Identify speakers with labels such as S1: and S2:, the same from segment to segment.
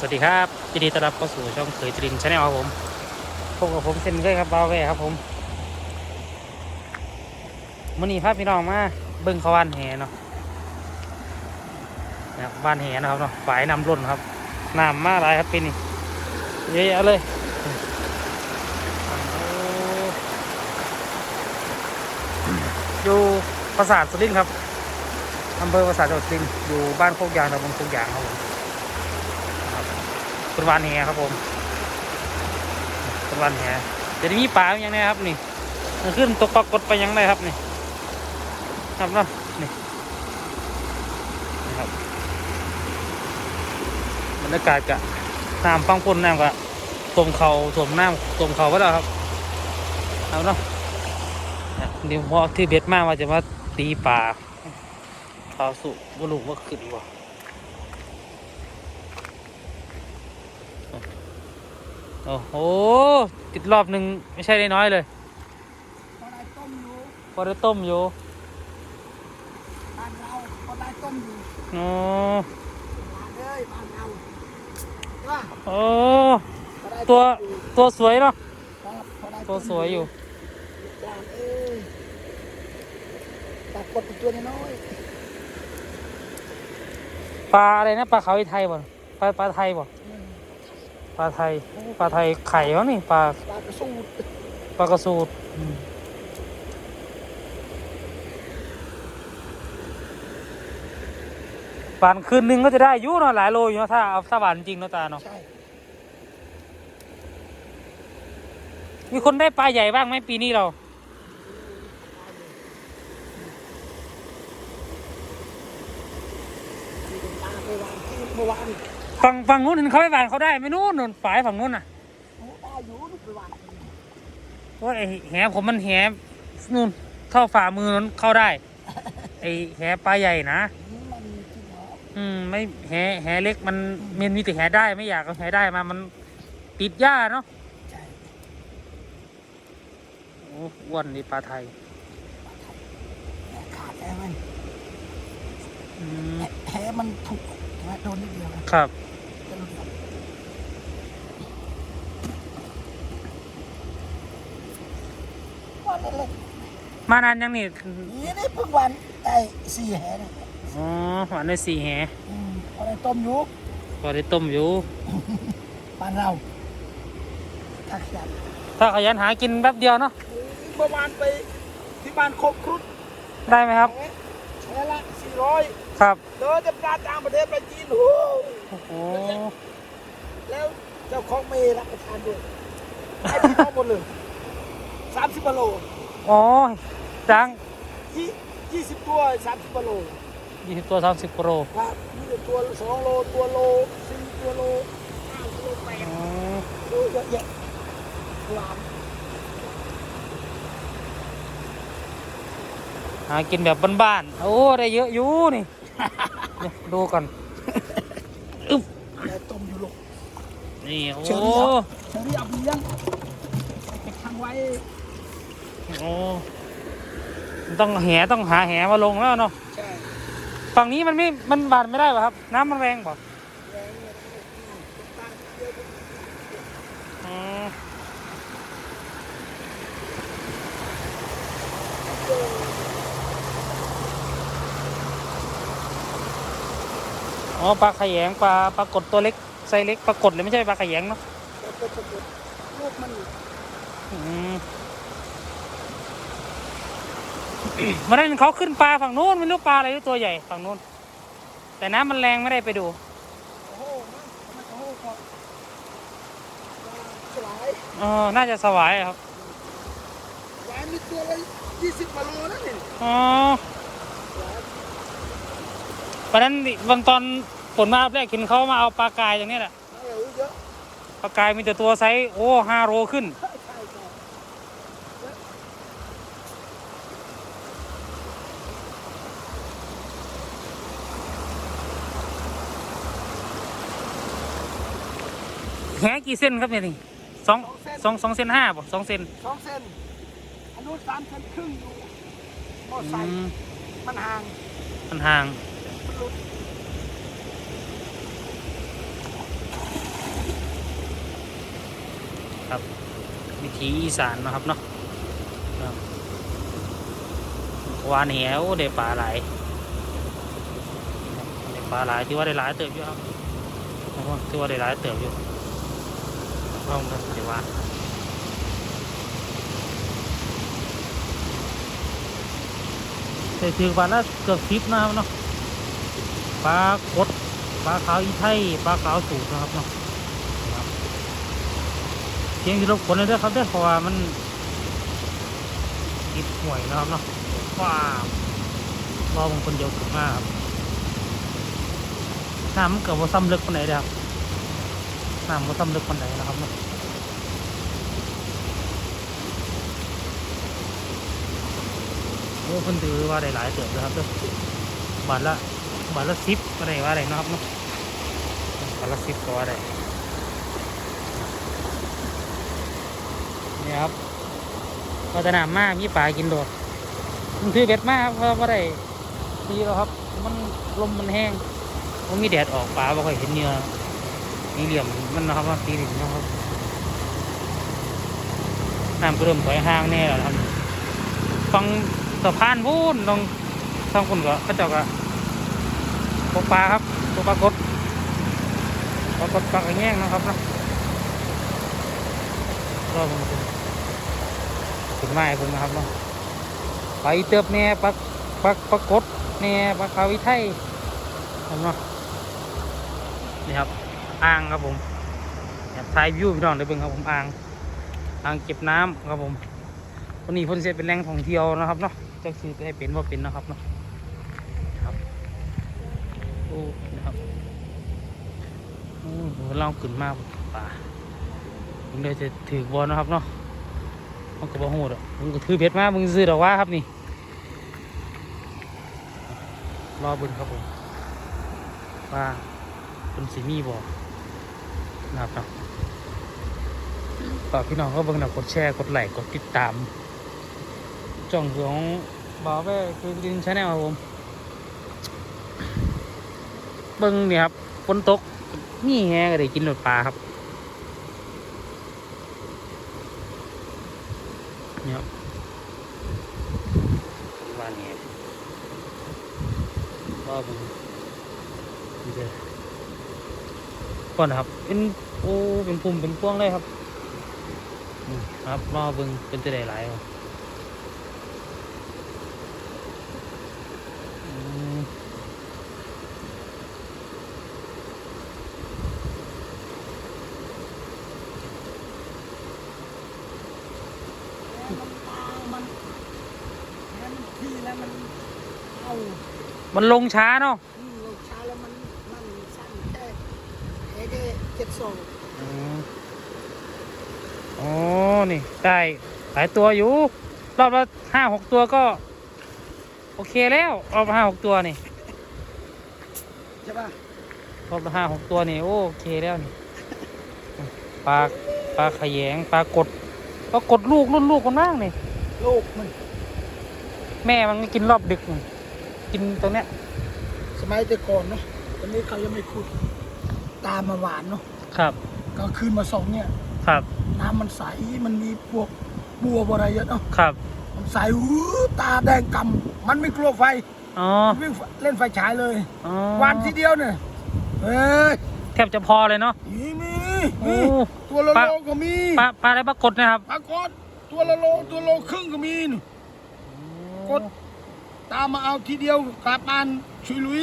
S1: สวัสดีครับยินดีต้อนรับเข้าสู่ช่องเคยจริงชาแนลครับผมพบกับผมเช่นเคยครับเบาวเว่ครับผมมื่อนี้พาพี่น้องมาเบิ้งเขาวานแหเนาะนะบ้านแหนะครับเนาะฝายนำล้นครับน้ำมาหลายครับปีนี้เยอะแยะเลยอยู่ปราสาทสุรินครับอำเภอปราสาทจังหวัดสุรินอยู่บ้านโคกยางตำบลโคกยางครับผม เป็นวันแหครับผมเป็นวันแหจะได้มีปลาอย่างนี้ครับนี่ขึ้นตกปรากฏไปยังไงครับนี่ครับเนาะนี่นะครับบรรยากาศกะน้ำฟังฝนน้ำกะตมเขาถ่วมน้ำตมเขาไว้แล้วครับเอาเนาะเนี่ยเดี๋ยวพอที่เบ็ดมากว่าจะมาตีปลาปลาสุกลูกว่าขึ้นว่ะ โอ้โห ติดรอบหนึ่งไม่ใช่น้อยๆเลย
S2: พอได้ต้มอยู่
S1: พอได้ต้มอยู่
S2: บ้านเราพอได้ต้มอยู่
S1: อ๋อ
S2: บ้านเลยบ้านเราใช่ป่ะ
S1: โอ้
S2: พอได้
S1: ตัว
S2: มอยู่
S1: ตัวสวยเนาะ
S2: ครับพอได้
S1: ตัวสวยอยู่
S2: จานเอ้ยปลากดเป็นตัวน้อย
S1: ปลาอะไรนะปลาเขาไทยบ่ปลาปลาไทยบ่
S2: ๆอืม
S1: ปลาไทยโอ้ปลาไทยไข่เขานี่ปลา
S2: ปลากระสูด
S1: ปลากระสูดอืมปานคืนหนึงก็จะได้อยุ่เนาะหลายโลอยู่เนาะถ้าเอาถ้าหวานจริงเนาะตาเนาะ
S2: ใช่
S1: มีคนได้ปลาใหญ่บ้างไหมปีนี้เรา
S2: ที่เป็นปลาไปวางที่เมื่อวาน
S1: ฝั่งฝั่งนู้นเห็นเขาไปหวานเขาได้ไหม่นู้นนู่นฝ่ายฝั่งนู้นน่ะ
S2: โอ้ได้อยู่นี่ไปวาง
S1: เพราะไอ้แหผมมันแหนู่นเข้าฝ่ามือนั้นเข้าได้ ไอ้แหปลาใหญ่นะ
S2: อืมมันมีที่หมอ
S1: อืมไม่แหแหเล็กมันมันมีแต่แหได้ไม่อยากเอาแหได้มามันติดหญ้าเนาะ
S2: ใช่
S1: โอ้อ้วนดีปลาไทย
S2: แหะขาดแล้วมัน
S1: อืม
S2: แหะมันถูกใช่ไหมโดนนิดเดียวนะครับจะหลุดครับ วันเล็ก
S1: มานานยังนี่
S2: ๆนี่นี่เพิ่งวันได้สี่แหนะ
S1: อ๋อหวานได้สี่แห
S2: อืมพอได้ต้มอยู่
S1: พอได้ต้มอยู่
S2: บ้านเราทักยัน
S1: ถ้าขยันหากินแป๊บเดียวเนาะ
S2: เมื่อวานไปที่บ้านโคกครุฑ
S1: ได้ไหมครับ
S2: แช่ละสี่ร้อย
S1: ครับ
S2: เดินจะปลาต่างประเทศไปจีนโอ้โห
S1: โอ้โห
S2: แล้วเจ้าของเมย์รับประทานด้วยให้พี่น้องหมดเลยสามสิบกิโล
S1: อ๋อจัง
S2: ยี่ยี่สิบตัวสามสิบกิโล
S1: ยี่สิบตัวสามสิบกิโล
S2: ครับนี่ตัวสองโลตัวโลสี่ตัวโลห้ากิโลแปด
S1: อ๋อ
S2: โอ้เยอะแยะลาม
S1: หากินแบบบ้านๆโอ้ได้เยอะอยู่นี่ เดี๋ยวดูก่อน
S2: แต่ต้มอยู่ลูก
S1: นี่โอ้
S2: เชอรี่เอาเชอรี่เอาไปเลี้ยงไปทางไว้
S1: โอ้ต้องแหต้องหาแหมาลงแล้วเนาะ
S2: ใช่
S1: ฝั่งนี้มันไม่มันบานไม่ได้ป่ะครับ น้ำมันแรงป่ะ
S2: แรงเนี่ยตั้งเย อะ
S1: อ๋ออ๋อปลาขยงปลาปลากดตัวเล็กไซส์เล็กปลากดเลยไม่ใช่ปลาขยงเนาะ
S2: แล้วก็จะเกิดลูกมัน
S1: อืมวันนั้นเขาขึ้นปลาฝั่งนู้นไม่รู้ปลาอะไรตัวใหญ่ฝั่งนู้น แต่น้ำมันแรงไม่ได้ไปดู
S2: โอ้โหนะมันโอ้โหก็สลาย
S1: เออน่าจะสวายครับ
S2: หวายมีตัวละยี่สิบกิโลนะนี่
S1: อ๋อ วันนั้นวันตอนฝนมาแรกเห็นเขามาเอาปลากายอย่างนี้แหละ
S2: เออเยอะ
S1: ปลากายมีแต่ตัวไซส์โอ้ห้าโลขึ้น
S2: ใช่ใช่ใช่
S1: แหกี่เส้นครับเนี่ยนี่สองสองสองเส้นห้าป่ะสองเส้น
S2: สองเซนอันนู้นสามเซนครึ่งอยู่มอ
S1: อื
S2: ไซค์
S1: ม
S2: มันห่าง
S1: มันห่าง
S2: มันหลุด
S1: ครับ วิถีอีสานนะครับเนาะวานแหวได้ปลาหลายได้ปลาหลายที่ว่าได้หลายเติบอยู่ครับที่ว่าได้หลายเติบอยู่ลองกันเดี๋ยวว่าใส่ถือปลาละเกือบสิบนะครับเนาะ ปลากดปลาขาวอีไทยปลาขาวสูตรนะครับเนาะเพียงที่รบกวนเลยด้อครับเด้อเพราะว่ามันติดห่วยนะครับเนาะว้าวรอบางคนเดียวถึงมากครับน้ำมันเกิดว่าซ้ำลึกคนไหนเด้อครับน้ำมันซ้ำลึกคนไหนนะครับเนาะโอ้เพิ่นถือว่าได้หลายเติบนะครับเด้อบาทละ บาทละสิบก็ได้ว่าได้เนะครับเนาะบาทละสิบก็ว่าได้นี่ครับก็จะนำมากมีปลากินโดดมันถือเบ็ดมากเพราะว่าได้ดีแล้วครับ มันลมมันแห้งมันมีแดดออกปลาไม่ค่อยเห็นเนื้อมีเหลี่ยมมันนะครับว่าตีหลี่ยมนะครับน้ำก็เริ่มถอยห่างแน่แล้วครับ ฟังสะพานพูนตรงทางคนก็เขาเจ้าก็ ตกปลาครับตกปลากดปลากดปลากระแง่งนะครับนะรอบมันถึงไม้เพิ่นะครับเนาะไปเติบแน่ปลาปลาปลากดแน่ปลาขาววิไทยครับเนาะนี่ครับอ่างครับผมเนี่ยถ่ายวิวพี่น้องได้เบิ่งครับผมอ่างอ่างเก็บน้ำครับผมวันนี้พ้นเสร็จเป็นแหล่งท่องเที่ยวนะครับเนาะจะคือให้เป็นว่าเป็นนะครับเนาะ โอ้นะครับโอ้โหเราขึ้นมากป่าผมเลยจะถือบอลนะครับเนาะมันก็บ่โหดอะมึงก็ถือเพชรมามึงซื้อดอกว่าครับนี่รอบึงครับผมว่าเป็นสีมีบ่นะครับนะฝากพี่น้องก็เบิ่งนะกดแชร์กดไลค์กดติดตามจ่องของบ่าวแว่คือดินชาแนลครับผม เบิ้งเนี่ยครับฝนตกนี่แฮก็ได้กินหนดปลาครับเนี่ยครับว่าเนี่ยว่าเบึงนี่เด้อก่อนนะครับเป็นโอ้เป็นปุ่มเป็นพวงเลยครับอืมครับรอเบึงเป็นจะได้หลายครับ อืม
S2: มันตางมันแม้มันที่ แล้วมันเอา
S1: มันลงช้าเนาะ
S2: อืมลงช้าแล้วมันมันสั้นแค่แค่แค่เจ็ดสอง
S1: อืมอ๋อ นี่ได้หลายตัวอยู่ รอบละห้าหกตัวก็ โอเคแล้ว รอบละห้าหกตัวนี่
S2: ใช่ป่ะ
S1: รอบละห้าหกตัวนี่โอเคแล้วนี่ปลาปลาขยงปลากดปลากดลูกรุ่นลูกคนมากนี่
S2: ลูกมัน
S1: แม่มันก็กินรอบดึกนี่กินตรงเนี้ย
S2: สมัยแต่ก่อนเนาะตอนนี้เขายังไม่ขุด ตามมาหวานเนาะ
S1: ครับ
S2: ก็คืนมาสองเนี่ย
S1: ครับ
S2: น้ำมันใส มันมีพวกบัวบอะไรเยอะเนาะ
S1: ครับ
S2: มันใสหูตาแดงกำมันไม่กลัวไฟ
S1: อ๋อ
S2: มันวิ่งเล่นไฟฉายเลย
S1: อ๋อ
S2: วันทีเดียวเนี่ยเฮ้ย
S1: แทบจะพอเลยเนาะ
S2: มีมี
S1: โอ้
S2: มีตัวละ
S1: ปลา
S2: โลก็มี
S1: ปลาปลาอะไรปลากดนะครับ
S2: ปรากฏตัวละโลตัวโลครึ่งก็มีนี่ กด ตามมาเอาทีเดียวกลับบ้านชุยลุย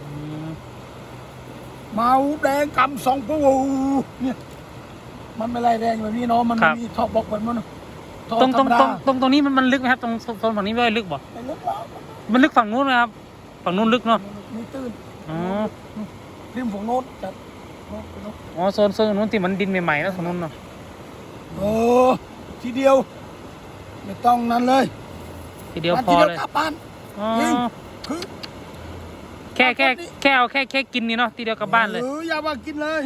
S1: อืม
S2: เมาแดงกำสองปูเนี่ยมันไม่ไรแดงแบบนี้เนาะมันไม่มีท่อบอกแบบมันเนาะท่อ
S1: ตรง
S2: ธ
S1: ต
S2: ร
S1: รง
S2: รมดา
S1: ตรงตรงตรงนี้มันมันลึกไหมครับตรงโซนฝั่งนี้ไม่ค่อยลึกบ่
S2: ไม่ลึกแล้ว
S1: มันลึกฝั่งนู้นไหมครับ ฝั่งนู้นลึกเนาะ
S2: มีตื้น
S1: อ๋อ
S2: ริมฝั่งโน้นจัดโน้นไปโน้น
S1: อ๋อโซนโซนนู้นที่มันดินใหม่ๆแล้วฝั่งนู้นเนาะ
S2: โอ้ทีเดียว ไม่ต้องนั้นเลย
S1: ทีเดียว
S2: มา
S1: พ
S2: ที
S1: อ
S2: เดียว
S1: เลย
S2: กลับบ้าน
S1: อ๋อ
S2: จริงคือ
S1: แค่แค่
S2: กลับบ้านนี่
S1: แค่เอาแค่แค่กินนี่เนาะทีเดียวกลับบ้านเลย
S2: อออย่ามากินเลย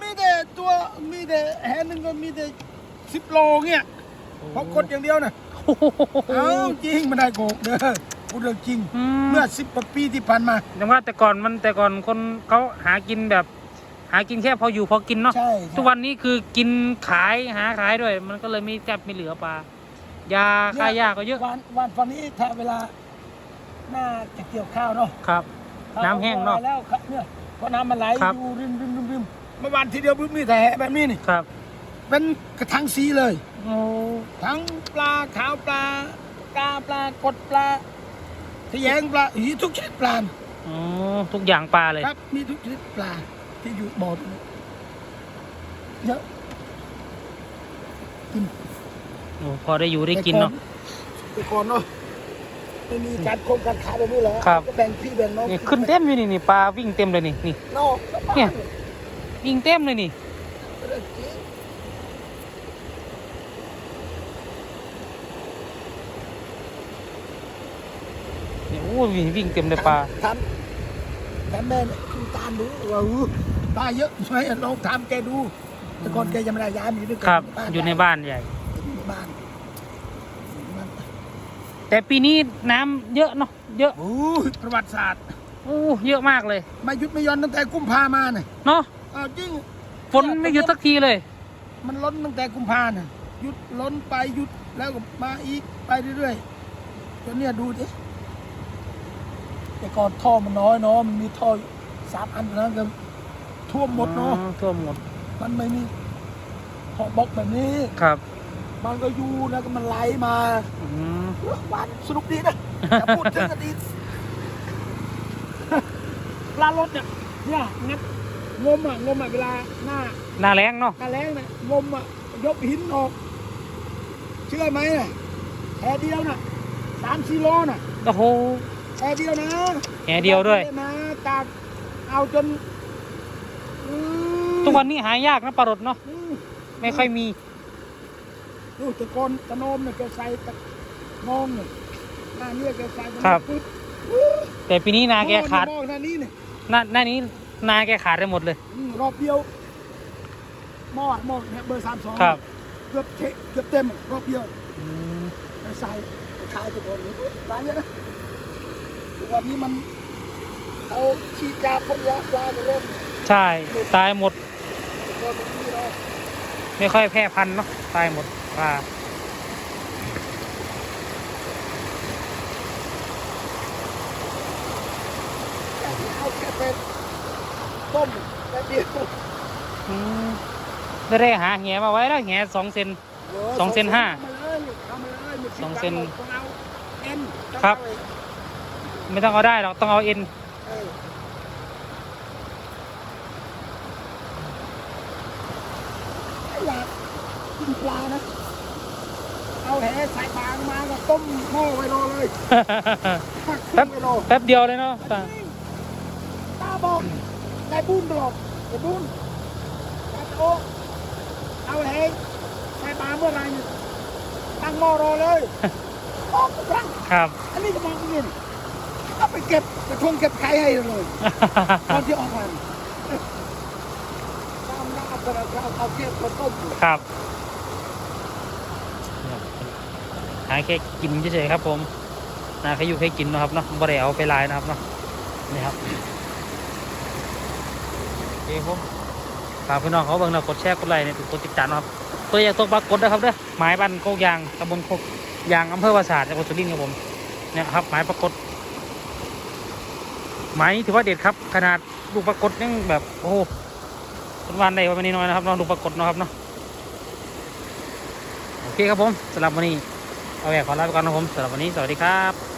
S2: มีแต่ตัวมีแต่แหนหนึ่งก็มีแต่สิบโลเงี้ยเพราะกดอย่างเดียวนะ
S1: โอ้โห
S2: เอ้าจริงไม่ได้โกหกเด้อพูดเรื่องจริง
S1: อืม
S2: เมื่อสิบปีที่ผ่านมา
S1: อย่างว่าแต่ก่อนมันแต่ก่อนคนเขาหากินแบบ หากินแค่พออยู่พอกินเนาะ
S2: ใช่
S1: ทุกวันนี้คือกินขายหาขายด้วย มันก็เลยไม่แทบไม่เหลือปลา ยาค่ายาก็เยอะ
S2: วันวันวันนี้ถ้าเวลาหน้าจะเกี่ยวข้าวเนาะ
S1: ครับ น้ำแห้งเนาะ
S2: แล้วครับเนี่ยพอน้ำมันไหล
S1: ครับ
S2: อยู่ริมริมริมริมเมื่อวานทีเดียวปุ๊บนี่แต่แหะแบบนี้นี่
S1: ครับ
S2: เป็นกระทังสีเลย
S1: โอ้
S2: ทั้งปลาขาวปลาปลาปลากดปลาทะแยงปลาหีทุกชนิดปลา
S1: อ๋อทุกอย่างปลาเลย
S2: ครับมีทุกชนิดปลาที่อยู่บ่อตรงนี้เยอะ
S1: โอ้พอได้อยู่ได้กินเนาะ
S2: แต่ก่อนเนาะไม่มีการโครงการขายแบบนี้เหรอ
S1: ครับ
S2: ก็แบ่งพี่แบ่งน้อง
S1: นี่ขึ้นเต็มอยู่นี่นี่ปลาวิ่งเต็มเลยนี่นี่
S2: นอก
S1: เนี่ยวิ่งเต็มเลยนี่เนี่ยโอ้วิ่งวิ่งเต็มเลยปลา
S2: ทำทำแม่เนี่ยคือตามดูว่าอู้ปลาเยอะใช่ไหมลองถามแกดู แต่ก่อนแกยังไม่ได้ย้ายมาอยู่ด้วยกั
S1: ครับ
S2: บ้าน
S1: อยู่ในบ้านใหญ่
S2: อยู่ในบ้านบ้าน
S1: แต่ปีนี้น้ำเยอะเนาะเยอะ
S2: โอ้ยประวัติศาสตร์
S1: โอ้เยอะมากเลย
S2: ไม่หยุดไม่หย่อนตั้งแต่กุมภามาเนี่ย
S1: เนาะ
S2: เอาจริง
S1: ฝนไม่หยุดสักทีเลย
S2: มันล้นตั้งแต่กุมภาเนี่ยหยุดล้นไปหยุดแล้วก็มาอีกไปเรื่อยๆจนเนี่ยดูดิแต่ก่อนท่อมันน้อยเนาะมันมีท่อสามอันเท่านั้นก็ท่วมหมดเนาะ
S1: อ๋อท่วมหมด
S2: มันไม่มีท่อบล็อกแบบนี้
S1: ครับ
S2: มันก็อยู่แล้วก็มันไหลมา
S1: อืม
S2: หวานสนุกดีนะจะพูดถึงอดีตปลารถเนี่ยเนี่ยงัดงมอะงมอะเวลาหน้า
S1: หน้าแรงเนาะ
S2: หน้าแรงเนี่ยงมอะยกหินออก เชื่อไหมน่ะแค่เดียวน่ะสามสี่โลน่ะ
S1: โอ้โห
S2: แค่เดียวนะ
S1: แหเดียวด้วย
S2: นะจากเอาจนอืม
S1: ทุกวันนี้หายากนะปลารดเนาะ
S2: อืม
S1: ไม่ค่อยมี
S2: ดูแต่ก่อนตะโนมเนี่ยแกใส่ตะนองเนี่ยหน้าเนี่ยแกใส่ตะโนม
S1: ครับ
S2: ปึ๊บ
S1: แต่ปีนี้นาแกขาด
S2: มองหน้านี้เนี่ย
S1: หน้าหน้านี้นาแกขาดไปหมดเลย
S2: อืมรอบเดียวหม้อหม้อเนี่ยเบอร์สามสอง
S1: ครับ
S2: เกือบเทเกือบเต็มรอบเดียว
S1: อืม
S2: ไปใส่ขายไปก่อนนี้ร้านเนี้ยนะทุกวันนี้มันเอาชีดยาพ่นยาปลาไปเริ่ม
S1: ใช่ตายหมด
S2: ก็เป็นที่เรา
S1: ไม่ค่อยแพร่พันธุ์เนาะตายหมด ปลา
S2: เอาแค่เป็นต้มแป๊บเดียว
S1: อืมได้ได้หาแหมาไว้แล้วแหสองเซน สองเซนห้า
S2: ทำมาเลยทำมาเลยไม่คิด
S1: สองเซน
S2: ว่าต้องเอาเอ็น
S1: ครับ
S2: ต้องเอา
S1: ไม่ต้องเอาได้หรอกต้องเอาเอ็น
S2: เอออยากกินปลานะ เอาแหใส่ปลามาก็ต้มหม้อไว้รอเลยผักเครื่องไว้รอ
S1: แป๊บเดียวเลยเนาะตา
S2: ตาบอกนายบุญบอกนายบุญนายโตเอาแหใส่ปลาเมื่อไหรเนี่ยตั้งหม้อรอเลยออกทุกครั้ง
S1: ครับ
S2: อันนี้ก็มองอย่างนี้เอาไปเก็บกระทงเก็บไข่ให้เลยตอนที่ออกมาตามน้าเอาไปเอาเอาเก็บมาต้มอยู่
S1: ครับ หาแค่กินเฉยๆครับ ผมนะแค่อยู่แค่กินนะครับเนาะบ่ได้เอาไปลายนะครับเนาะนี่ครับโอเคผมฝากพี่น้องเขาเบิ่งนะกดแชร์กดไลค์ในทุกกดติดตามนะครับตัวอยากตกปลากดนะครับเด้อหมายบ้านโคกยางตำบลโคกยางอำเภอวาสาจังหวัดสุรินทร์ครับผมเนี่ยครับหมายปลากดหมายนี้ถือว่าเด็ดครับ ขนาดลูกปลากดยังแบบโอ้โหเป็นวันใดวันนี้น้อยนะครับน้องลูกปลากดนะครับเนาะโอเคครับผมสำหรับวันนี้ เอาแหวกขอลาไปก่อนนะครับผมสำหรับวันนี้ สวัสดีครับ